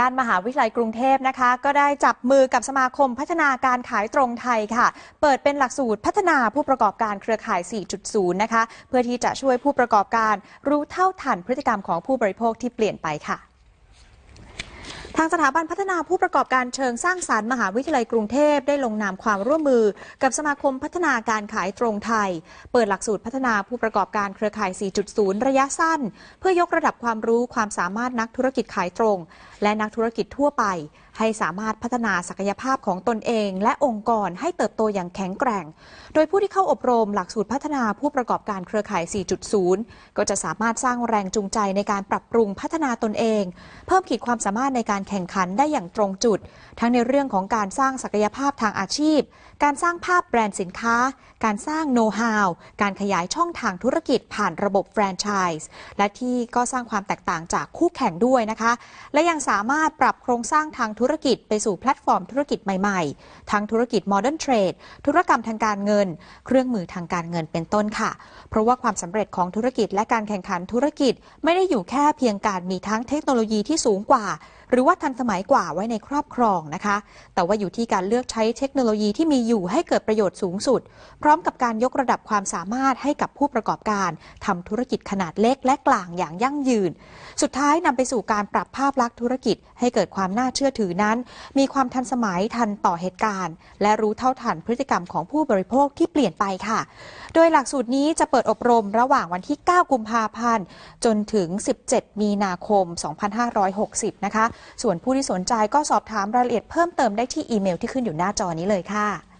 ด้านมหาวิทยาลัยกรุงเทพนะคะ ก็ได้จับมือกับสมาคมพัฒนาการขายตรงไทยค่ะ เปิดเป็นหลักสูตรพัฒนาผู้ประกอบการเครือข่าย 4.0 นะคะ เพื่อที่จะช่วยผู้ประกอบการรู้เท่าทันพฤติกรรมของผู้บริโภคที่เปลี่ยนไปค่ะ ทางสถาบันพัฒนาผู้ประกอบการเชิงสร้างสารรค์มหาวิทยาลัยกรุงเทพได้ลงนามความร่วมมือ กับสมาคมพัฒนาการขายตรงไทย เปิดหลักสูตรพัฒนาผู้ประกอบการเครือข่าย 4.0 ระยะสั้น เพื่อยกระดับความรู้ความสามารถนักธุรกิจขายตรง และนักธุรกิจทั่วไป ให้สามารถพัฒนาศักยภาพของตนเอง และองค์กรให้เติบโตอย่างแข็งแกร่ง โดยผู้ที่เข้าอบรมหลักสูตรพัฒนาผู้ประกอบการเครือข่าย 4.0 ก็จะสามารถสร้างแรงจูงใจในการปรับปรุงพัฒนาตนเอง เพิ่มขีดความสามารถในการแข่งขันได้อย่างตรงจุด ทั้งในเรื่องของการสร้างศักยภาพทางอาชีพ การสร้างภาพแบรนด์สินค้า การสร้างโน้ตฮาว การขยายช่องทางธุรกิจผ่านระบบแฟรนไชส์และที่ก็สร้างความแตกต่างจากคู่แข่งด้วยนะคะ และยังสามารถปรับโครงสร้างทางธุรกิจไปสู่แพลตฟอร์มธุรกิจใหม่ๆ ทั้งธุรกิจโมเดิร์นเทรดธุรกรรมทางการเงิน เครื่องมือทางการเงินเป็นต้นค่ะ เพราะว่าความสำเร็จของธุรกิจและการแข่งขันธุรกิจไม่ได้อยู่แค่เพียงการมีทั้งเทคโนโลยีที่สูงกว่า หรือว่าทันสมัยกว่าไว้ในครอบครองนะคะ แต่ว่าอยู่ที่การเลือกใช้เทคโนโลยีที่มีอยู่ให้เกิดประโยชน์สูงสุด พร้อมกับการยกระดับความสามารถให้กับผู้ประกอบการทำธุรกิจขนาดเล็กและกลางอย่างยั่งยืน สุดท้ายนำไปสู่การปรับภาพลักษณ์ธุรกิจ ให้เกิดความน่าเชื่อถือนั้น มีความทันสมัยทันต่อเหตุการณ์ และรู้เท่าทันพฤติกรรมของผู้บริโภคที่เปลี่ยนไปค่ะ โดยหลักสูตรนี้จะเปิดอบรมระหว่างวันที่ 9 กุมภาพันธ์ จนถึง 17 มีนาคม 2560 นะคะส่วนผู้ที่สนใจก็สอบถามรายละเอียดเพิ่มเติมได้ที่อีเมลที่ขึ้นอยู่หน้าจอนี้เลยค่ะ